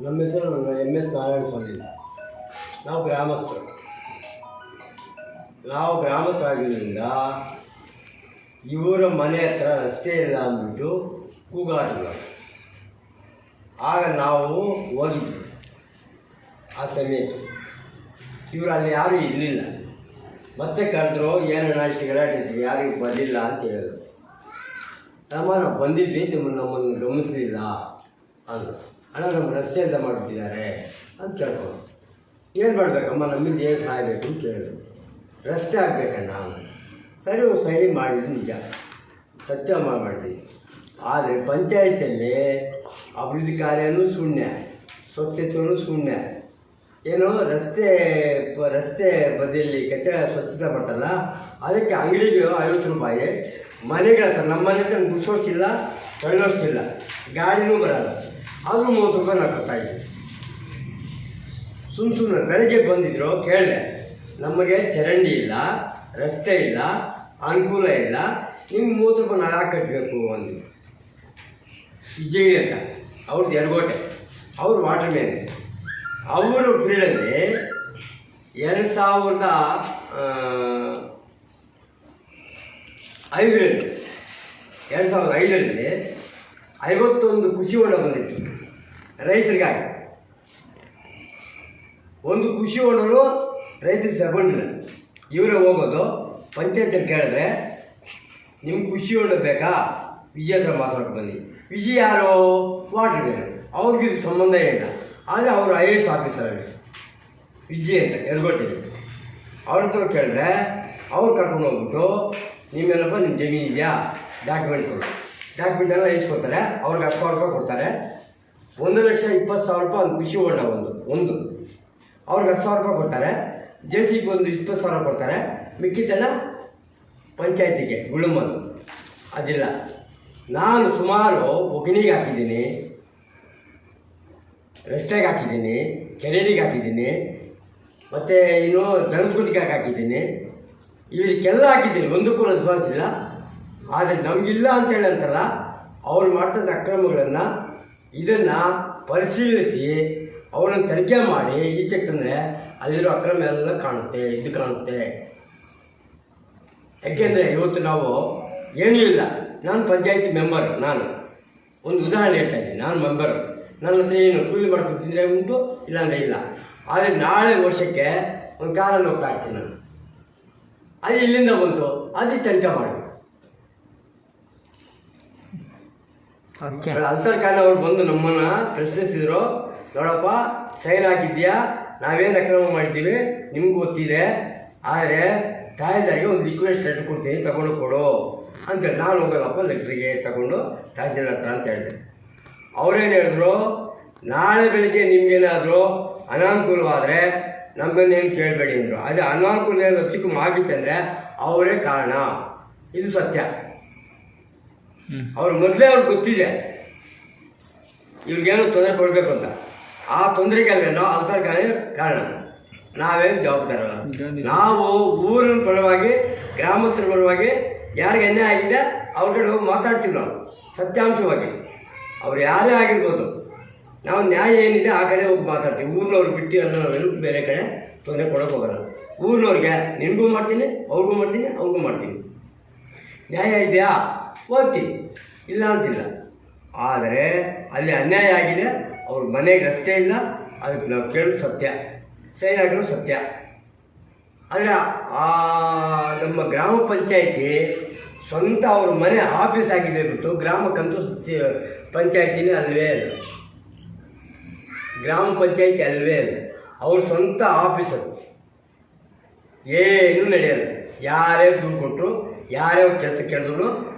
ನಮ್ಮ ಹೆಸರು M S Narayana ಸ್ವಾಮಿ ನಾವು ಗ್ರಾಮಸ್ಥರು. ನಾವು ಗ್ರಾಮಸ್ಥರಾಗಿದ್ದರಿಂದ ಇವರ ಮನೆ ಹತ್ರ ರಸ್ತೆ ಇಲ್ಲ ಅಂದ್ಬಿಟ್ಟು ಕೂಗಾಟಗಳು. ಆಗ ನಾವು ಹೋಗಿದ್ವಿ. ಆ ಸಮಯಕ್ಕೆ. ಇವರು ಅಲ್ಲಿ ಯಾರೂ ಇರಲಿಲ್ಲ. ಮತ್ತೆ ಕರೆದ್ರು, ಏನಣ್ಣ, ಇಷ್ಟು ಗಲಾಟೆ ಇದ್ವಿ ಯಾರಿಗೂ ಬರಲಿಲ್ಲ ಅಂತ ಹೇಳಿದ್ರು. ತಮ್ಮ ನಾವು ಬಂದಿದ್ವಿ, ನಿಮ್ಮನ್ನು ನಮ್ಮನ್ನು ಗಮನಿಸಲಿಲ್ಲ ಅಂದರು. ಅಣ್ಣ ನಮ್ಮ ರಸ್ತೆಯಿಂದ ಮಾಡಿಬಿಟ್ಟಿದ್ದಾರೆ ಅಂತ ಕೇಳ್ಕೊಂಡು ಏನು ಮಾಡಬೇಕಮ್ಮ ನಮ್ಮಿಂದ ಏನು ಸಹಾಯ ಬೇಕು ಅಂತ ಕೇಳಿದ್ರು. ರಸ್ತೆ ಆಗಬೇಕಣ್ಣ. ಸರಿ ಸರಿ ಮಾಡಿದ್ದು ನಿಜ. ಸತ್ಯ ಮಾಡಿ ಆದರೆ ಪಂಚಾಯತಿಯಲ್ಲಿ ಅಭಿವೃದ್ಧಿ ಕಾರ್ಯನೂ ಶೂನ್ಯ ಸ್ವಚ್ಛತೆಯೂ ಶೂನ್ಯ. ಏನು, ರಸ್ತೆ ರಸ್ತೆ ಬದಿಯಲ್ಲಿ ಕಚರ ಸ್ವಚ್ಛತೆ ಪಟ್ಟಲ್ಲ ಅದಕ್ಕೆ ಅಂಗಡಿಗೆ ಐವತ್ತು ರೂಪಾಯಿ, ಮನೆಗಳ ಹತ್ರ ನಮ್ಮ ಮನೆ ಹತ್ರ ಗುಡಿಸೋಷ್ಟಿಲ್ಲ ತಳ್ಳೋಷ್ಟಿಲ್ಲ ಗಾಡಿನೂ ಬರಲ್ಲ. ಆದರೂ ಮೂವತ್ತು ರೂಪಾಯಿ ನಾನು ಕೊಡ್ತಾಯಿದ್ವಿ ಸುಮ್ಮ ಸುಮ್ಮನೆ ಬೆಳಗ್ಗೆ ಬಂದಿದ್ರು, ಕೇಳಿದೆ, ನಮಗೆ ಚರಂಡಿ ಇಲ್ಲ, ರಸ್ತೆ ಇಲ್ಲ, ಅನುಕೂಲ ಇಲ್ಲ, ನಿಮ್ಗೆ ಮೂವತ್ತು ರೂಪಾಯಿ ನಾನು ಯಾಕೆ ಕಟ್ಟಬೇಕು ಅಂದರು. ವಿಜಯ್ ಅಂತ ಅವ್ರದ್ದು ಎರಗೋಟೆ, ಅವ್ರು ವಾಟರ್ ಮ್ಯಾನ್. ಅವರು ಫೀಲ್ಡಲ್ಲಿ ಎರಡು ಸಾವಿರದ ಐದರಲ್ಲಿ, ಎರಡು ಸಾವಿರದ ಐದರಲ್ಲಿ ಐವತ್ತೊಂದು ಕೃಷಿ ಹೊಂಡ ಬಂದಿತ್ತು. ರೈತರಿಗಾಗಿ. ಒಂದು ಕೃಷಿ ಹೊಂಡನು ರೈತರು ತಗೊಂಡಿಲ್ಲ. ಇವರೇ ಹೋಗೋದು. ಪಂಚಾಯತ್ ಕೇಳಿದ್ರೆ ನಿಮ್ಮ ಕೃಷಿ ಹೊಂಡ ಬೇಕಾ? ವಿಜಯ ಹತ್ರ ಮಾತಾಡ್ಕೊಂಡು ಬನ್ನಿ ವಿಜಯ್ ಯಾರು? ವಾಟರ್ ಮ್ಯಾನ್ ಅವ್ರಿಗೆ ಸಂಬಂಧ ಇಲ್ಲ. ಆದರೆ ಅವರು I A S officer Vijay ಅಂತ ಎರಗೋಟೆ ಅವ್ರ ಹತ್ರ ಕೇಳಿದ್ರೆ, ಅವ್ರು ಕರ್ಕೊಂಡು ಹೋಗ್ಬಿಟ್ಟು ನಿಮ್ಮೆಲ್ಲಪ್ಪ ನಿಮ್ಮ ಜಮೀನಿದೆಯಾ ಡಾಕ್ಯುಮೆಂಟ್ ಕೊಡು. ಎಲ್ಲ ಇಸ್ಕೊತಾರೆ ಅವ್ರಿಗೆ ಹತ್ತು ಸಾವಿರ ರೂಪಾಯಿ ಕೊಡ್ತಾರೆ. ಒಂದು ಲಕ್ಷ ಇಪ್ಪತ್ತು ಸಾವಿರ ರೂಪಾಯಿ ಒಂದು ಖುಷಿ ಹೊಂಡ ಒಂದು ಒಂದು. ಅವ್ರಿಗೆ ಹತ್ತು ಸಾವಿರ ರೂಪಾಯಿ ಕೊಡ್ತಾರೆ. ಜೆ ಸಿ ಒಂದು ಇಪ್ಪತ್ತು ಸಾವಿರ ಕೊಡ್ತಾರೆ. ಮಿಕ್ಕಿದ್ದೆಲ್ಲ ಪಂಚಾಯತಿಗೆ, ಗುಳುಮಲು. ಅದಿಲ್ಲ. ನಾನು ಸುಮಾರು ಒಗ್ನಿಗೆ ಹಾಕಿದ್ದೀನಿ. ರಸ್ತೆಗೆ ಹಾಕಿದ್ದೀನಿ. ಕೆರೆಡಿಗೆ ಹಾಕಿದ್ದೀನಿ. ಮತ್ತು ಇನ್ನು ದನಗುಟ್ಟಿಗೆ ಹಾಕಿದ್ದೀನಿ. ಇವರಿಗೆಲ್ಲ ಹಾಕಿದ್ದೀನಿ. ಒಂದಕ್ಕೂ ರೆಸ್ಪಾನ್ಸ್ ಇಲ್ಲ ಆದರೆ ನಮಗಿಲ್ಲ ಅಂತೇಳಿ ಅಂತಲ್ಲ ಅವ್ರು ಮಾಡ್ತದ ಅಕ್ರಮಗಳನ್ನು ಇದನ್ನು ಪರಿಶೀಲಿಸಿ ಅವರನ್ನು ತನಿಖೆ ಮಾಡಿ ಈಚೆಗೆ ತಂದರೆ ಅಲ್ಲಿರೋ ಅಕ್ರಮ ಎಲ್ಲ ಕಾಣುತ್ತೆ, ಇದು ಕಾಣುತ್ತೆ. ಯಾಕೆಂದರೆ ಇವತ್ತು ನಾವು ಏನೂ ಇಲ್ಲ. ನಾನು ಪಂಚಾಯತಿ ಮೆಂಬರ್ ನಾನು. ಒಂದು ಉದಾಹರಣೆ ಹೇಳ್ತಾ ಇದ್ದೀನಿ. ನಾನು ಮೆಂಬರ್ ನನ್ನ ಹತ್ರ ಏನು ಕೂಲಿ ಮಾಡ್ಕೊಂಡು ಉಂಟು, ಇಲ್ಲಾಂದರೆ ಇಲ್ಲ. ಆದರೆ ನಾಳೆ ವರ್ಷಕ್ಕೆ ಒಂದು ಕಾರಲ್ಲಿ ಹೋಗ್ತಾ ಇರ್ತೀನಿ ನಾನು. ಅದು ಇಲ್ಲಿಂದ ಬಂತು ಅದು ತನಿಖೆ ಮಾಡಿ ಓಕೆ ಅನ್ಸರ್ ಖಾನ್ ಅವರು ಬಂದು ನಮ್ಮನ್ನ ಪ್ರಶ್ನಿಸಿದ್ರು, ನೋಡಪ್ಪ, ಸೈನ್ ಹಾಕಿದ್ಯಾ? ನಾವೇನು ಅಕ್ರಮ ಮಾಡಿದ್ದೀವಿ? ನಿಮ್ಗೆ ಗೊತ್ತಿದೆ. ಆದರೆ, ತಾಯಿದಾರಿಗೆ ಒಂದು ರಿಕ್ವೆಸ್ಟ್ ಲೆಟ್ರ್ ಕೊಡ್ತೀನಿ, ತಗೊಂಡು ಕೊಡು. ಅಂತೇಳಿ ನಾನು ಹೋಗಲ್ಲಪ್ಪ ಲೆಟ್ರಿಗೆ ತಗೊಂಡು ತಹಸೀಲ್ದಾರ್ ಹತ್ರ ಅಂತ ಹೇಳಿದೆ. ಅವ್ರೇನು ಹೇಳಿದ್ರು? ನಾಳೆ ಬೆಳಿಗ್ಗೆ ನಿಮ್ಗೇನಾದರೂ ಅನಾನುಕೂಲವಾದರೆ ನಮ್ಮನ್ನೇನು ಕೇಳಬೇಡಿ ಅಂದರು. ಅದೇ ಅನಾನುಕೂಲ ಏನು ಚಿಕ್ಕ ಆಗಿತ್ತಂದರೆ ಅವರೇ ಕಾರಣ. ಇದು ಸತ್ಯ. ಅವ್ರು ಮೊದಲೇ ಅವ್ರಿಗೆ ಗೊತ್ತಿದೆ. ಇವ್ರಿಗೇನು ತೊಂದರೆ ಕೊಡಬೇಕು ಅಂತ. ಆ ತೊಂದರೆಗೆ ಅಲ್ವೇನೋ ಕಾರಣ. ನಾವೇನು ಜವಾಬ್ದಾರಲ್ಲ ನಾವು ಊರಿನ ಪರವಾಗಿ ಗ್ರಾಮಸ್ಥರ ಪರವಾಗಿ ಯಾರಿಗೆ ಅನ್ಯಾಯ ಆಗಿದೆ ಅವ್ರ ಕಡೆ ಹೋಗಿ ಮಾತಾಡ್ತೀವಿ ನಾವು ಸತ್ಯಾಂಶವಾಗಿ. ಅವ್ರು ಯಾರೇ ಆಗಿರ್ಬೋದು. ನಾವು ನ್ಯಾಯ ಏನಿದೆ ಆ ಕಡೆ ಹೋಗಿ ಮಾತಾಡ್ತೀವಿ. ಊರಿನವ್ರು ಬಿಟ್ಟು ಅಂದ್ರೆ ನಾವೆಲ್ಲೂ ಬೇರೆ ಕಡೆ ತೊಂದರೆ ಕೊಡೋಕೆ ಹೋಗಲ್ಲ. ಊರಿನವ್ರಿಗೆ ನಿನಗೂ ಮಾಡ್ತೀನಿ ಅವ್ರಿಗೂ ಮಾಡ್ತೀನಿ ಅವ್ರಿಗೂ ಮಾಡ್ತೀನಿ. ನ್ಯಾಯ ಇದೆಯಾ? ಹೋಗ್ತೀನಿ. ಇಲ್ಲ ಅಂತಿಲ್ಲ. ಆದರೆ ಅಲ್ಲಿ ಅನ್ಯಾಯ ಆಗಿದೆ. ಅವ್ರ ಮನೆಗೆ ರಸ್ತೆ ಇಲ್ಲ. ಅದಕ್ಕೆ ನಾವು ಕೇಳೋದು ಸತ್ಯ. ಸೈನ್ ಸತ್ಯ. ಆದರೆ ಆ ನಮ್ಮ ಗ್ರಾಮ ಪಂಚಾಯಿತಿ ಸ್ವಂತ ಅವ್ರ ಮನೆ ಆಫೀಸ್ ಆಗಿದೆ ಬಿಟ್ಟು ಗ್ರಾಮಕ್ಕಂತೂ ಸತ್ಯ, ಪಂಚಾಯಿತಿನೇ ಅಲ್ಲವೇ ಅಲ್ಲ ಗ್ರಾಮ ಪಂಚಾಯಿತಿ ಅಲ್ಲವೇ ಅಲ್ಲ ಅವ್ರ ಸ್ವಂತ ಆಫೀಸ್ ಅದು. ಏನೂ ನಡೆಯಲ್ಲ. ಯಾರೇ ದುಡ್ಡು ಕೊಟ್ಟರು ಯಾರ್ಯಾವ ಕೆಲಸ ಕೇಳಿದ್ರು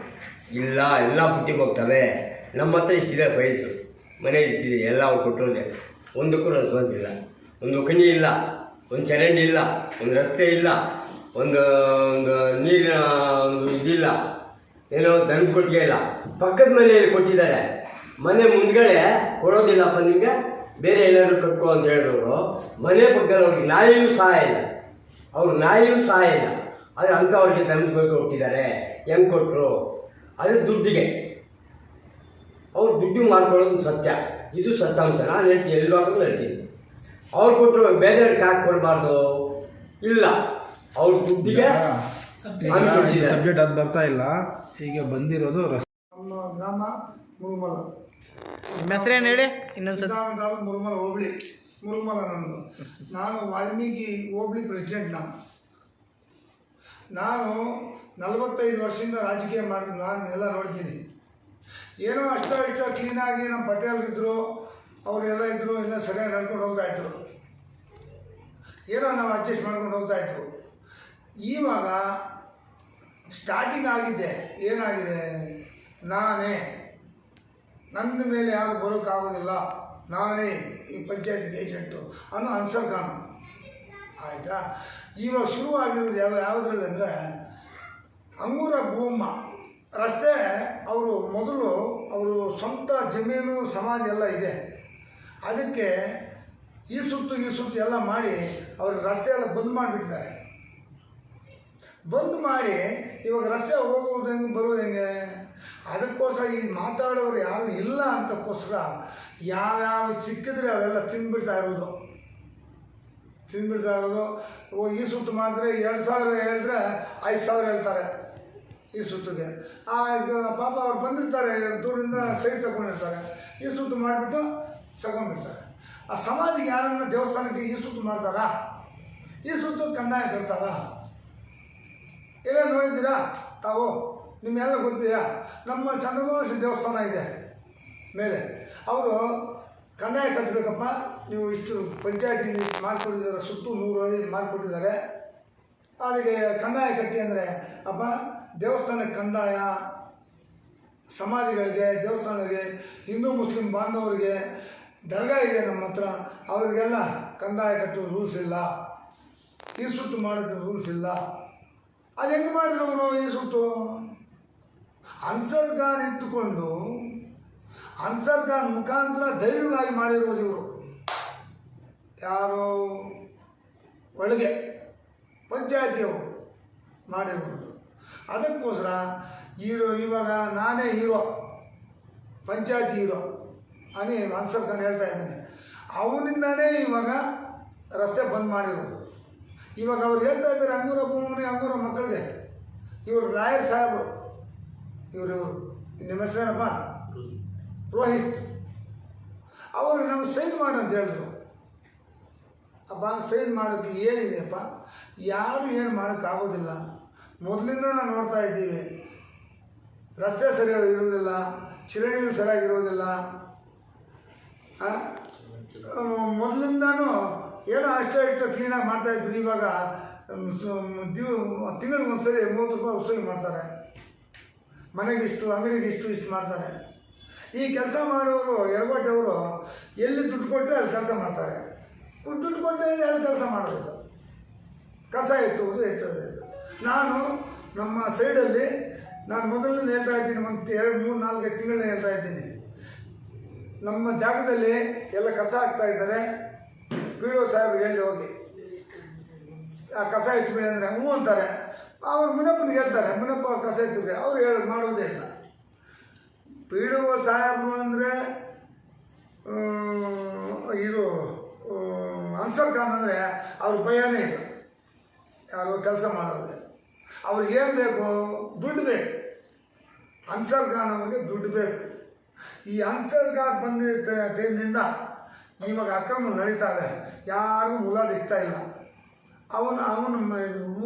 ಇಲ್ಲ, ಎಲ್ಲ ಬುಟ್ಟಿಗೆ ಹೋಗ್ತವೆ. ನಮ್ಮ ಹತ್ರ ಇಷ್ಟಿದೆ ಫೈಲ್ಸು ಮನೇಲಿ ಇಟ್ಟಿದೆ ಎಲ್ಲ ಕೊಟ್ಟೋದೆ. ಒಂದಕ್ಕೂ ರೆಸ್ಪಾನ್ಸ್ ಇಲ್ಲ. ಒಂದು ಕಣಿ ಇಲ್ಲ, ಒಂದು ಚರಂಡಿ ಇಲ್ಲ, ಒಂದು ರಸ್ತೆ ಇಲ್ಲ, ಒಂದು ಒಂದು ನೀರಿನ, ಒಂದು ಇದಿಲ್ಲ. ಏನೋ ದನದ ಕೊಟ್ಟಿಗೆ ಇಲ್ಲ. ಪಕ್ಕದ ಮನೆಯಲ್ಲಿ ಕೊಟ್ಟಿದ್ದಾರೆ. ಮನೆ ಮುಂದ್ಗಡೆ ಕೊಡೋದಿಲ್ಲಪ್ಪ ನಿಮಗೆ. ಬೇರೆ ಎಲ್ಲಾದರೂ ಕಟ್ಕೋ ಅಂತ ಹೇಳಿದವರು. ಮನೆ ಪಕ್ಕದಲ್ಲಿ ಅವ್ರಿಗೆ ನಾಯಿಯೂ ಸಹಾಯ ಇಲ್ಲ. ಅವ್ರ ನಾಯಿಯೂ ಸಹಾಯ ಇಲ್ಲ. ಆದರೆ ಅಂಥವ್ರಿಗೆ ದನದ ಕೊಟ್ಟಿದ್ದಾರೆ ಹೆಂಗೆ ಕೊಟ್ಟರು ಅದು ದುಡ್ಡಿಗೆ. ಅವ್ರು ದುಡ್ಡು ಮಾಡ್ಕೊಳ್ಳೋದು ಸತ್ಯ. ಇದು ಸತ್ಯಾಂಶ. ನಾನು ಹೇಳ್ತೀನಿ ಎಲ್ಲಿ ಹಾಕಿದ್ರು ಹೇಳ್ತೀನಿ. ಅವ್ರು ಕೊಟ್ಟರು ಬೇರೆಯವ್ರಿಗೆ ಕಾಕ್ ಕೊಡಬಾರ್ದು? ಇಲ್ಲ. ಅವ್ರ ದುಡ್ಡಿಗೆ. ಸಬ್ಜೆಕ್ಟ್ ಅದು ಬರ್ತಾ ಇಲ್ಲ. ಈಗ ಬಂದಿರೋದು ಗ್ರಾಮ ಮುರುಮಲ. ನಿಮ್ಮ ಹೆಸರೇನು ಹೇಳಿ? ಇನ್ನೊಂದು ಸದಾ ತಾಲೂಕು ಮುರುಮಲ ಹೋಬಳಿ. ಮುರುಮಲ ನನ್ನದು. ನಾನು ವಾಲ್ಮೀಕಿ ಹೋಬಳಿ ಪ್ರೆಸಿಡೆಂಟ್ ನಾನು. ನಾನು ನಲವತ್ತೈದು ವರ್ಷದಿಂದ ರಾಜಕೀಯ ಮಾಡಿ, ನಾನು ಎಲ್ಲ ನೋಡ್ತೀನಿ. ಏನೋ ಅಷ್ಟೋ ಇಷ್ಟೋ ಕ್ಲೀನಾಗಿ ನಮ್ಮ ಪಟೇಲ್ ಇದ್ದರು ಅವರೆಲ್ಲ ಇದ್ದರು ಎಲ್ಲ ಸರಿಯಾಗಿ ನಡ್ಕೊಂಡು ಹೋಗ್ತಾ ಇದ್ರು. ಏನೋ ನಾವು ಅಡ್ಜಸ್ಟ್ ಮಾಡ್ಕೊಂಡು ಹೋಗ್ತಾ ಈವಾಗ ಇವಾಗ ಸ್ಟಾರ್ಟಿಂಗ್ ಆಗಿದ್ದೆ ಏನಾಗಿದೆ? ನಾನೇ. ನನ್ನ ಮೇಲೆ ಯಾರು ಬರೋಕ್ಕಾಗೋದಿಲ್ಲ. ನಾನೇ ಈ ಪಂಚಾಯತ್ ಏಜೆಂಟು ಅನ್ನೋ ಅನ್ಸರ್ ಕಾನು ಆಯಿತಾ? ಇವಾಗ ಶುರುವಾಗಿರೋದು ಯಾವ, ಯಾವುದ್ರಲ್ಲಿ ಅಂದರೆ ಅಂಗೂರ ಭೂಮ. ರಸ್ತೆ ಅವರು ಮೊದಲು ಅವರು ಸ್ವಂತ ಜಮೀನು ಸಮಾಜ ಎಲ್ಲ ಇದೆ. ಅದಕ್ಕೆ ಈ ಸುತ್ತು ಈ ಸುತ್ತು ಎಲ್ಲ ಮಾಡಿ ಅವರು ರಸ್ತೆ ಎಲ್ಲ ಬಂದ್ ಮಾಡಿಬಿಟ್ಟಿದ್ದಾರೆ. ಬಂದ್ ಮಾಡಿ ಇವಾಗ ರಸ್ತೆ ಹೋಗೋದು ಹೆಂಗೆ ಬರೋದು ಹೆಂಗೆ? ಅದಕ್ಕೋಸ್ಕರ ಈ ಮಾತಾಡೋರು ಯಾರು ಇಲ್ಲ ಅಂತಕ್ಕೋಸ್ಕರ ಯಾವ್ಯಾವ ಸಿಕ್ಕಿದ್ರೆ ಅವೆಲ್ಲ ತಿಂದ್ಬಿಡ್ತಾ ಇರೋದು. ತಿಂದ್ಬಿಡ್ತಾ ಇರೋದು. ಈ ಸುತ್ತು ಮಾಡಿದ್ರೆ ಎರಡು ಸಾವಿರ ಹೇಳಿದ್ರೆ ಐದು ಸಾವಿರ ಹೇಳ್ತಾರೆ. ಈ ಸುತ್ತಿಗೆ ಆ ಪಾಪ ಅವ್ರು ಬಂದಿರ್ತಾರೆ, ದೂರದಿಂದ ಸೈಡ್ ತಗೊಂಡಿರ್ತಾರೆ, ಈ ಸುತ್ತು ಮಾಡಿಬಿಟ್ಟು ತಗೊಂಡ್ಬಿಡ್ತಾರೆ ಆ ಸಮಾಧಿಗೆ ಯಾರನ್ನ ದೇವಸ್ಥಾನಕ್ಕೆ ಈ ಸುತ್ತು ಮಾಡ್ತಾರಾ? ಈ ಸುತ್ತು ಕಂದಾಯ ಕಟ್ತಾರಾ? ಎಲ್ಲ ನೋಡಿದ್ದೀರಾ? ತಾವು, ನಿಮ್ಮೆಲ್ಲ ಗೊತ್ತಿದೆಯಾ? ನಮ್ಮ ಚಂದ್ರಮೋಹನ ದೇವಸ್ಥಾನ ಇದೆ ಮೇಲೆ. ಅವರು ಕಂದಾಯ ಕಟ್ಟಬೇಕಪ್ಪ ನೀವು ಇಷ್ಟು ಪಂಚಾಯತಿ ಮಾಡಿಕೊಟ್ಟಿದ್ದಾರೆ ಸುತ್ತು ನೂರು ಅಡಿ ಮಾಡಿಕೊಟ್ಟಿದ್ದಾರೆ. ಅದಕ್ಕೆ ಕಂದಾಯ ಕಟ್ಟಿ ಅಂದರೆ, ಅಪ್ಪ ದೇವಸ್ಥಾನಕ್ಕೆ ಕಂದಾಯ ಸಮಾಧಿಗಳಿಗೆ ದೇವಸ್ಥಾನಗಳಿಗೆ ಹಿಂದೂ, ಮುಸ್ಲಿಂ ಬಾಂಧವರಿಗೆ ದರ್ಗಾ ಇದೆ ನಮ್ಮ ಹತ್ರ. ಅವರಿಗೆಲ್ಲ ಕಂದಾಯ ಕಟ್ಟೋ ರೂಲ್ಸ್ ಇಲ್ಲ. ಈ ಸುತ್ತು ಮಾಡೋಕ್ಕೆ ರೂಲ್ಸ್ ಇಲ್ಲ. ಅದು ಹೆಂಗೆ ಮಾಡಿದ್ರು ಅವರು ಈ ಸುತ್ತು? ಅನ್ಸರ್ ಖಾನ್ ಅನ್ಸರ್ ಖಾನ್ ಮುಖಾಂತರ ಧೈರ್ಯವಾಗಿ ಮಾಡಿರುವುದು ಇವರು. ಯಾರು ಒಳಗೆ ಪಂಚಾಯತಿಯವರು ಮಾಡಿರುವುದು ಅದಕ್ಕೋಸ್ಕರ ಹೀರೋ ಇವಾಗ ನಾನೇ ಹೀರೋ, ಪಂಚಾಯತಿ ಹೀರೋ ಅನಿ ಅನ್ಸರ್ ಖಾನ್ ಹೇಳ್ತಾ ಇದ್ದಾನೆ. ಅವನಿಂದಾನೇ ಇವಾಗ ರಸ್ತೆ ಬಂದ್ ಮಾಡಿರೋದು. ಇವಾಗ ಅವ್ರು ಹೇಳ್ತಾ ಇದ್ದಾರೆ, ಅಂಗೂರ ಭೂಮಿ ಅಂಗೂರ ಮಕ್ಕಳಿಗೆ. ಇವರು ರಾಯರ್ ಸಾಹೇಬರು. ಇವರು ಇವರು. ನಿಮ್ಮ ಹೆಸರೇನಪ್ಪ? ರೋಹಿತ್. ಅವರು ನಮ್ಗೆ ಸೈನ್ ಮಾಡು ಅಂತ ಹೇಳಿದ್ರು. ಅಪ್ಪ ಸೈನ್ ಮಾಡೋಕ್ಕೆ ಏನಿದೆಯಪ್ಪ? ಯಾರು ಏನು ಮಾಡೋಕ್ಕಾಗೋದಿಲ್ಲ. ಮೊದಲಿಂದ ನಾವು ನೋಡ್ತಾ ಇದ್ದೀವಿ. ರಸ್ತೆ ಸರಿಯಾಗಿ ಇರೋದಿಲ್ಲ ಚಿರಣಿಗಳು ಸರಿಯಾಗಿರೋದಿಲ್ಲ? ಮೊದಲಿಂದನೂ ಏನೋ ಅಷ್ಟೇ ಇಷ್ಟೋ ಕ್ಲೀನಾಗಿ ಮಾಡ್ತಾಯಿದ್ರು ಇವಾಗ ದಿವ್, ತಿಂಗಳಿಗೆ ಒಂದ್ಸರಿ ಮೂವತ್ತು ರೂಪಾಯಿ ವಸೂಲಿ ಮಾಡ್ತಾರೆ. ಮನೆಗೆ ಇಷ್ಟು, ಅಂಗಡಿಗೆ ಇಷ್ಟು ಇಷ್ಟು ಮಾಡ್ತಾರೆ. ಈ ಕೆಲಸ ಮಾಡೋರು ಎರಗೋಟೆಯವರು ಎಲ್ಲಿ ದುಡ್ಡು ಕೊಟ್ಟರೆ ಅಲ್ಲಿ ಕೆಲಸ ಮಾಡ್ತಾರೆ. ದುಡ್ಡು ಕೊಟ್ಟರೆ ಅಲ್ಲಿ ಕೆಲಸ ಮಾಡೋದು. ಕಸ ಎತ್ತುವುದು ಎತ್ತೋದು ನಾನು ನಮ್ಮ ಸೈಡಲ್ಲಿ ನಾನು ಮೊದಲನೇ ಹೇಳ್ತಾ ಇದ್ದೀನಿ, ಒಂದು ಎರಡು, ಮೂರು ನಾಲ್ಕೈದು ತಿಂಗಳನ್ನ ಹೇಳ್ತಾ ಇದ್ದೀನಿ. ನಮ್ಮ ಜಾಗದಲ್ಲಿ ಎಲ್ಲ ಕಸ ಹಾಕ್ತಾ ಇದ್ದಾರೆ. ಪಿ ಒ ಸಾಹೇಬ್ರಿಗೆ ಹೇಳಿ ಹೋಗಿ. ಆ ಕಸ ಇಟ್ಬಿಡಿ ಅಂದರೆ ಹ್ಞೂ ಅಂತಾರೆ. ಅವ್ರು ಮುನಪ್ಪನಿಗೆ ಹೇಳ್ತಾರೆ, ಮುನಪ್ಪ ಕಸ ಇತ್ತು ಅವ್ರು ಹೇಳಿ ಮಾಡೋದೇ ಇಲ್ಲ. ಪಿ ಒ ಸಾಹೇಬರು ಅಂದರೆ ಇದು ಅನ್ಸರ್ ಖಾನ್ ಅಂದರೆ ಅವ್ರ ಭಯನೇ ಇಲ್ಲ. ಯಾರು ಕೆಲಸ ಮಾಡೋರಿಗೆ ಅವ್ರಿಗೆ ಏನು ಬೇಕು? ದುಡ್ಡು ಬೇಕು. ಅನ್ಸರ್ ಖಾನ್ ಅವ್ರಿಗೆ ದುಡ್ಡು ಬೇಕು. ಈ ಅನ್ಸರ್ ಖಾನ್ ಬಂದಿದ್ದ ಟೈಮ್ನಿಂದ ಇವಾಗ ಅಕ್ರಮ ಇದೆ. ಯಾರಿಗೂ ಮುಲ ಸಿಗ್ತಾ ಇಲ್ಲ. ಅವನ ಅವನ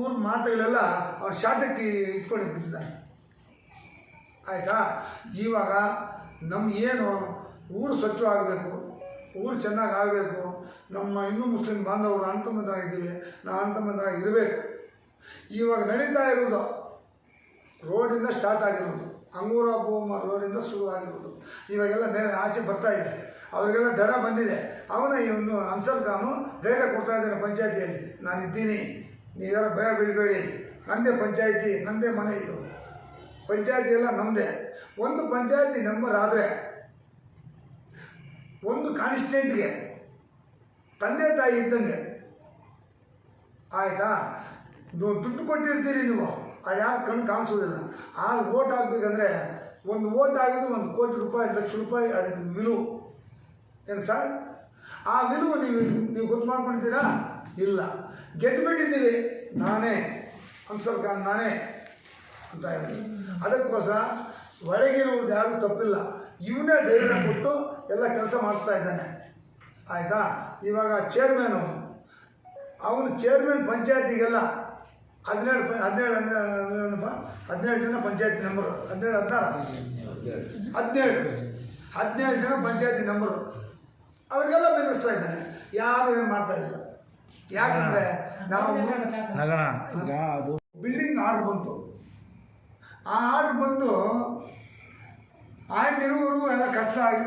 ಊರ ಮಾತುಗಳೆಲ್ಲ ಅವ್ರ ಶಾಟಕ್ಕೆ ಇಟ್ಕೊಂಡು ಬಿಟ್ಟಿದ್ದಾರೆ. ಆಯಿತಾ? ಇವಾಗ ನಮ್ಮ ಏನು ಊರು ಸ್ವಚ್ಛವಾಗಬೇಕು ಊರು ಚೆನ್ನಾಗಿ ಆಗಬೇಕು, ನಮ್ಮ ಹಿಂದೂ ಮುಸ್ಲಿಂ ಬಾಂಧವರು ಅಣ್ತಮ್ಮಂದ್ರಾಗಿದ್ದೀವಿ ನಾವು ಅಣ್ತಮ್ಮಂದ್ರಾಗಿ ಇರಬೇಕು. ಇವಾಗ ನಡೀತಾ ಇರೋದು ರೋಡಿಂದ ಸ್ಟಾರ್ಟ್ ಆಗಿರೋದು ಅಂಗೂರ ಭೂಮ ರೋಡಿಂದ ಶುರು ಆಗಿರೋದು ಇವಾಗೆಲ್ಲ ಮೇಲೆ ಆಚೆ ಬರ್ತಾ ಇದೆ. ಅವರಿಗೆಲ್ಲ ದಡ ಬಂದಿದೆ. ಅವನ ಇವನು ಅನ್ಸರ್ ಖಾನು ಧೈರ್ಯ ಕೊಡ್ತಾ ಇದ್ದಾನೆ ಪಂಚಾಯತಿಯಲ್ಲಿ. ನಾನು ಇದ್ದೀನಿ ನೀವೆಲ್ಲ ಭಯ ಬೀಳಬೇಡಿ. ನನ್ನದೇ ಪಂಚಾಯಿತಿ ನನ್ನದೇ ಮನೆ ಇದು. ಪಂಚಾಯತಿ ಎಲ್ಲ ನಮ್ಮದೇ ಒಂದು ಪಂಚಾಯತಿ ನಂಬರ್ ಆದರೆ ಒಂದು ಕಾನ್ಸ್ಟೆಂಟ್ಗೆ ತಂದೆ ತಾಯಿ ಇದ್ದಂಗೆ. ಆಯಿತಾ? ದುಡ್ಡು ಕೊಟ್ಟಿರ್ತೀರಿ ನೀವು. ಆ ಯಾರು ಕಣ್ಣು ಕಾಣಿಸೋದಿಲ್ಲ. ಆ ಓಟ್ ಹಾಕ್ಬೇಕಂದ್ರೆ ಒಂದು ಓಟ್ ಆಗಿದ್ದು ಒಂದು ಕೋಟಿ ರೂಪಾಯಿ, ಲಕ್ಷ ರೂಪಾಯಿ ಅದಕ್ಕೆ ವಿಲು ಏನು ಸರ್? ಆ ವಿಲು ನೀವು ನೀವು ಗೊತ್ತು ಮಾಡ್ಕೊಳ್ತೀರಾ ಇಲ್ಲ. ಗೆದ್ದು ಬಿಟ್ಟಿದ್ದೀವಿ ನಾನೇ. ಅನ್ಸರ್ ಖಾನ್ ನಾನೇ ಅಂತ ಹೇಳಿ. ಅದಕ್ಕೋಸ್ಕರ ಒಳಗಿರುವುದು ಯಾರು ತಪ್ಪಿಲ್ಲ. ಇವನೇ ಧೈರ್ಯ ಕೊಟ್ಟು ಎಲ್ಲ ಕೆಲಸ ಮಾಡಿಸ್ತಾ ಇದ್ದಾನೆ. ಆಯಿತಾ? ಇವಾಗ ಚೇರ್ಮನು ಅವನು. ಚೇರ್ಮನ್ ಪಂಚಾಯತಿಗೆಲ್ಲ. ಹದಿನೇಳು ಪ ಹದಿನೇಳು ಹದಿನೇಳು ಜನ ಪಂಚಾಯತಿ ನಂಬರು ಹದಿನೇಳು ಹದಿನಾರು? ಹದಿನೇಳು. ಹದಿನೇಳು ಜನ ಪಂಚಾಯತಿ ನಂಬರು ಅವರಿಗೆಲ್ಲ ಬೆದರಿಸ್ತಾ ಇದ್ದಾನೆ ಯಾರು ಏನು ಮಾಡ್ತಾ ಇಲ್ಲ. ಯಾಕಂದರೆ ನಾವು ನಗಣ ಈಗ ಅದು ಬಿಲ್ಡಿಂಗ್ ಆರ್ಡ್ರ್ ಬಂತು. ಆ ಆರ್ಡ್ರ್ ಬಂದು ಆಯ್ತು ಇರುವವರೆಗೂ ಎಲ್ಲ ಕಟ್ಟಲಾಗಿ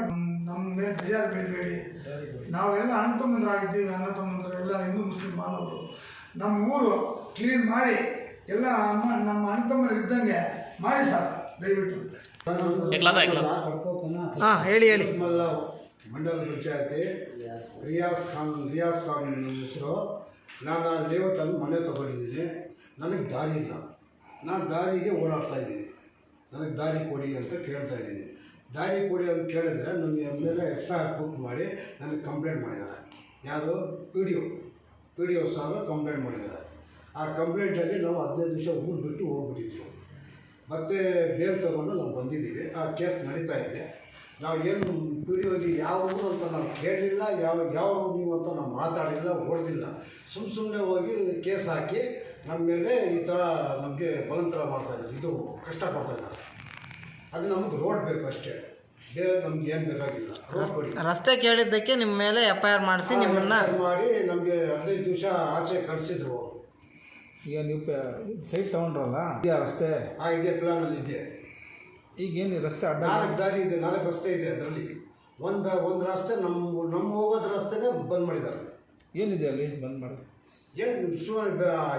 ನಮ್ಮ ಮೇಲೆ ಬೇಜಾರು ಬೀಳಬೇಡಿ ನಾವೆಲ್ಲ ಅಣ್ಣ ತಮ್ಮಂದ್ರಾಗಿದ್ದೀವಿ ಅಣ್ಣ ತಮ್ಮಂದರು ಎಲ್ಲ ಹಿಂದೂ ಮುಸ್ಲಿಂ ಮಾನವರು. ನಮ್ಮ ಊರು ಕ್ಲೀನ್ ಮಾಡಿ ಎಲ್ಲ ಅಮ್ಮ ನಮ್ಮ ಅಣ್ಣ ತಮ್ಮರು ಇದ್ದಂಗೆ ಮಾಡಿ ಸರ್ ದಯವಿಟ್ಟು ಹಾಂ ಹೇಳಿ ಹೇಳಿ. ಮಲ್ಲ ಮಂಡಲ ಪಂಚಾಯತಿ ರಿಯಾಸ್ ಖಾನ್ ರಿಯಾಸ್ ಖಾನ್ ನನ್ನ ಹೆಸರು. ನಾನು ಆ ಲೇಔಟಲ್ಲಿ ಮನೆ ತಗೊಂಡಿದ್ದೀನಿ. ನನಗೆ ದಾರಿ ಇಲ್ಲ. ನಾನು ದಾರಿಗೆ ಓಡಾಡ್ತಾ ಇದ್ದೀನಿ. ನನಗೆ ದಾರಿ ಕೊಡಿ ಅಂತ ಕೇಳ್ತಾ ಇದ್ದೀನಿ. ದಾರಿ ಕೊಡಿ ಅಂತ ಕೇಳಿದ್ರೆ ನನಗೆ ಮೇಲೆ ಎಫ್ ಐ ಆರ್ ಬುಕ್ ಮಾಡಿ ನನಗೆ ಕಂಪ್ಲೇಂಟ್ ಮಾಡಿದ್ದಾರೆ. ಯಾರು? P D O P D O sir complaint ಮಾಡಿದ್ದಾರೆ. ಆ ಕಂಪ್ಲೇಂಟಲ್ಲಿ ನಾವು ಹದಿನೈದು ದಿವಸ ಊರು ಬಿಟ್ಟು ಹೋಗ್ಬಿಟ್ಟಿದ್ವಿ. ಮತ್ತೆ ಬೇಲ್ ತಗೊಂಡು ನಾವು ಬಂದಿದ್ದೀವಿ. ಆ ಕೇಸ್ ನಡೀತಾ ಇದೆ. ನಾವು ಏನು ಪಿ ಪಿಡಿಯೋಗಿ ಯಾವ ಊರು ಅಂತ ನಾವು ಕೇಳಲಿಲ್ಲ ಯಾವ ಯಾವ ನೀವು ಅಂತ ನಾವು ಮಾತಾಡಿಲ್ಲ ಹೊಡೆದಿಲ್ಲ ಸುಮ್ಮ ಸುಮ್ಮನೆ ಹೋಗಿ ಕೇಸ್ ಹಾಕಿ ನಮ್ಮ ಮೇಲೆ ಈ ಥರ ನಮಗೆ ಬಲಂತರ ಮಾಡ್ತಾ ಇದ್ದಾರೆ. ಇದು ಕಷ್ಟ ಕೊಡ್ತಾ ಇದ್ದಾರೆ. ಅದು ನಮಗೆ ರೋಡ್ ಬೇಕು ಅಷ್ಟೇ. ಬೇರೆ ನಮ್ಗೆ ಏನು ಬೇಕಾಗಿಲ್ಲ. ಕೊಡಿ ರಸ್ತೆ ಕೇಳಿದ್ದಕ್ಕೆ ನಿಮ್ಮ ಮೇಲೆ ಎಫ್ ಐ ಆರ್ ಮಾಡಿಸಿ ನಿಮ್ಮನ್ನ ಮಾಡಿ ನಮಗೆ ಹದಿನೈದು ದಿವಸ ಆಚೆ ಕಳಿಸಿದ್ರು. ಅವರು ಈಗ ನೀವು ಸೈಟ್ ತಗೊಂಡ್ರಲ್ಲ? ಇದೆಯಾ ರಸ್ತೆ? ಆ ಇದೇ ಪ್ಲಾನಲ್ಲಿ ಇದೆ. ಈಗ ಏನು ರಸ್ತೆ ಅಡ್ಡ ನಾಲ್ಕು ದಾರಿ ಇದೆ ನಾಲ್ಕು ರಸ್ತೆ ಇದೆ ಅದರಲ್ಲಿ. ಒಂದು ಒಂದು ರಸ್ತೆ ನಮ್ಮ ನಮ್ಮ ಹೋಗೋದು ರಸ್ತೆನೇ ಬಂದ್ ಮಾಡಿದ್ದಾರೆ. ಏನಿದೆ ಅಲ್ಲಿ ಬಂದ್ ಮಾಡಿ. ಏನು ಸುಮಾರು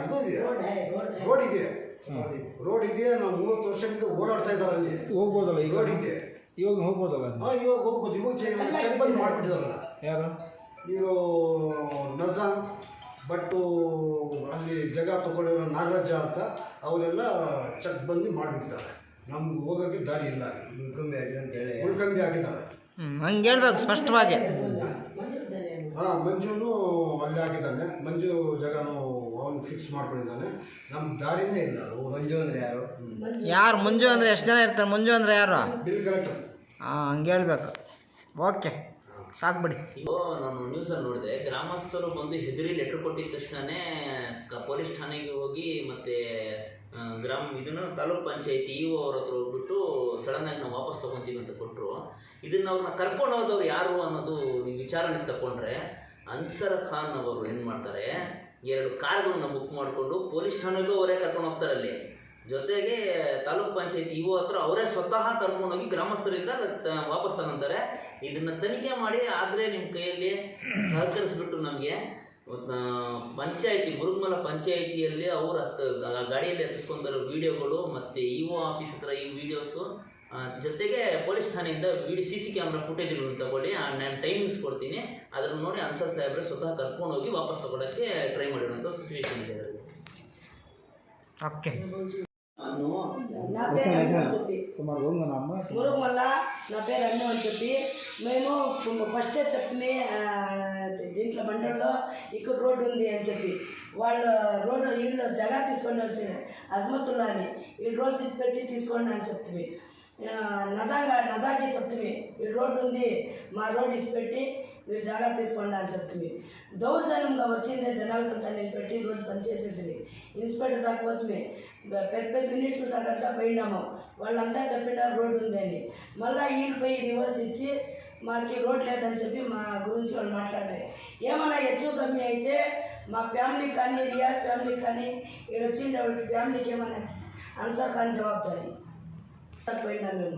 ಇದು ಇದೆ. ರೋಡ್ ಇದೆ. ರೋಡ್ ಇದೆ ನಾವು ಮೂವತ್ತು ವರ್ಷದಿಂದ ಓಡಾಡ್ತಾ ಇದ್ದಾರೆ ಅಲ್ಲಿ. ಹೋಗ್ಬೋದಲ್ಲ ಈಗ? ರೋಡ್ ಇದೆ. ಇವಾಗ ಹೋಗ್ಬೋದಲ್ಲ ಹಾಂ ಇವಾಗ ಹೋಗ್ಬೋದು. ಇವಾಗ ಚೆಕ್ ಬಂದ್ ಮಾಡಿಬಿಟ್ಟಿದಾರಲ್ಲ. ಯಾರು? ಇವರು ನಜಾನ್ ಬಟ್ಟು ಅಲ್ಲಿ ಜಾಗ ತಗೊಂಡಿರೋ ನಾಗರಾಜ ಅಂತ ಅವರೆಲ್ಲ ಚೆಕ್ ಬಂದು ಮಾಡಿಬಿಟ್ಟಿದ್ದಾರೆ. ನಮ್ಗೆ ಹೋಗೋಕ್ಕೆ ದಾರಿ ಇಲ್ಲ. ಉಳ್ಕಂಬಿ ಆಗಿದೆ ಅಂತ ಹೇಳಿ. ಉಳ್ಕಂಬಿ ಹಾಕಿದ್ದಾರೆ ಹ್ಞೂ ಹಂಗೆ ಹೇಳ್ಬೇಕು ಸ್ಪಷ್ಟವಾಗಿ. ಹಾಂ ಮಂಜುನು ಅಲ್ಲೇ ಹಾಕಿದ್ದಾನೆ ಮಂಜು ಜಾಗನೂ ಅವನು ಫಿಕ್ಸ್ ಮಾಡ್ಕೊಂಡಿದ್ದಾನೆ. ನಮ್ಗೆ ದಾರಿನೇ ಇಲ್ಲ ಮಂಜು ಅಂದ್ರೆ ಯಾರು? ಯಾರು? ಮಂಜು ಅಂದರೆ ಎಷ್ಟು ಜನ ಇರ್ತಾರೆ? ಮಂಜು ಅಂದರೆ ಯಾರು? ಬಿಲ್ ಕಲೆಕ್ಟರ್ ಹಾಂ, ಹಂಗೆ ಹೇಳ್ಬೇಕು. ಓಕೆ ಸಾಕ್ಬಿಡಿ ನಾನು ನ್ಯೂಸಲ್ಲಿ ನೋಡಿದೆ, ಗ್ರಾಮಸ್ಥರು ಬಂದು ಹೆದರಿ ಲೆಟ್ರ್ ಕೊಟ್ಟಿದ ತಕ್ಷಣನೇ ಪೊಲೀಸ್ ಠಾಣೆಗೆ ಹೋಗಿ ಮತ್ತೆ ಗ್ರಾಮ, ಇದನ್ನು ತಾಲೂಕ್ ಪಂಚಾಯತಿ ಇ ಅವ್ರ ಹತ್ರ ಹೋಗ್ಬಿಟ್ಟು ಸಡನ್ನಾಗಿ ನಾವು ವಾಪಸ್ ತೊಗೊತೀವಿ ಅಂತ ಕೊಟ್ಟರು ಇದನ್ನು ಅವ್ರನ್ನ ಕರ್ಕೊಂಡು ಹೋದವ್ರು ಯಾರು ಅನ್ನೋದು ನೀವು ವಿಚಾರಣೆಗೆ ತಗೊಂಡ್ರೆ ಅನ್ಸರ್ ಖಾನ್ ಅವರು ಏನು ಮಾಡ್ತಾರೆ, ಎರಡು ಕಾರ್ಗಳನ್ನ ಬುಕ್ ಮಾಡಿಕೊಂಡು ಪೊಲೀಸ್ ಠಾಣೆಗೂ ಅವರೇ ಕರ್ಕೊಂಡು ಹೋಗ್ತಾರೆ ಅಲ್ಲಿ. ಜೊತೆಗೆ ತಾಲೂಕ್ ಪಂಚಾಯತಿ ಇವು ಹತ್ರ ಅವರೇ ಸ್ವತಃ ಕರ್ಕೊಂಡೋಗಿ ಗ್ರಾಮಸ್ಥರಿಂದ ವಾಪಸ್ ತಗೊಂತಾರೆ. ಇದನ್ನ ತನಿಖೆ ಮಾಡಿ ಆದರೆ ನಿಮ್ಮ ಕೈಯಲ್ಲಿ ಸಹಕರಿಸ್ಬಿಟ್ಟು ನಮಗೆ ಪಂಚಾಯತಿ, ಮುರುಗ್ಮಲ ಪಂಚಾಯತಿಯಲ್ಲಿ ಅವ್ರು ಹತ್ತು ಗಾಡಿಯಲ್ಲಿ ಹತ್ತಿಸ್ಕೊಂತಾರೋ ವಿಡಿಯೋಗಳು ಮತ್ತು ಇ ಒ ಆಫೀಸ್ ಹತ್ರ ಈ ವಿಡಿಯೋಸು ಜೊತೆಗೆ ಪೊಲೀಸ್ ಠಾಣೆಯಿಂದ ವಿಡಿ, ಸಿ ಸಿ ಕ್ಯಾಮ್ರಾ ಫುಟೇಜ್ಗಳನ್ನು ತಗೊಳ್ಳಿ ನಾನು ಟೈಮಿಂಗ್ಸ್ ಕೊಡ್ತೀನಿ. ಅದನ್ನು ನೋಡಿ ಅನ್ಸರ್ ಸಾಹೇಬ್ರೆ ಸ್ವತಃ ಕರ್ಕೊಂಡೋಗಿ ವಾಪಸ್ ತಗೊಳ್ಳೋಕ್ಕೆ ಟ್ರೈ ಮಾಡಿರೋಂಥ ಸಿಚುವೇಶನ್ ಇದೆ. ಅದರಲ್ಲಿ ಓಕೆ. ఉంది నా పేరు అన్ను అని చెప్పి మేము ఫస్టే చెప్తే దీంట్లో మండలంలో ఇక్కడ రోడ్డు ఉంది అని చెప్పి. వాళ్ళు రోడ్డు వీళ్ళు జగా తీసుకొని వచ్చి అజ్మతుల్లా అని. ఈ రోజు ఇది పెట్టి తీసుకోండి అని చెప్తుంది నజాగా నజాకి చెప్తుంది ఈ రోడ్డు ఉంది మా రోడ్ ఇసి పెట్టి మీరు జాగా తీసుకోండి అని చెప్తుంది. దౌర్జన్యంగా వచ్చిందే జనాలకంతా నేను పెట్టి రోడ్డు పనిచేసేసింది ఇన్స్పెక్టర్ దాకా పోతుంది. పెద్ద పెద్ద మినిస్టర్ దాకా అంతా పోయినాము. వాళ్ళంతా చెప్పినారు రోడ్డు ఉందని. మళ్ళీ వీళ్ళు పోయి రివర్స్ ఇచ్చి మాకు రోడ్ లేదని చెప్పి మా గురించి వాళ్ళు మాట్లాడారు. ఏమన్నా హెచ్చు కమ్మి అయితే మా ఫ్యామిలీ కానీ రియాజ్ ఫ్యామిలీ కానీ ఇక్కడ వచ్చిండే ఫ్యామిలీకి ఏమన్నా అన్సర్ ఖాన్ జవాబుదారి. పోయినా మేము.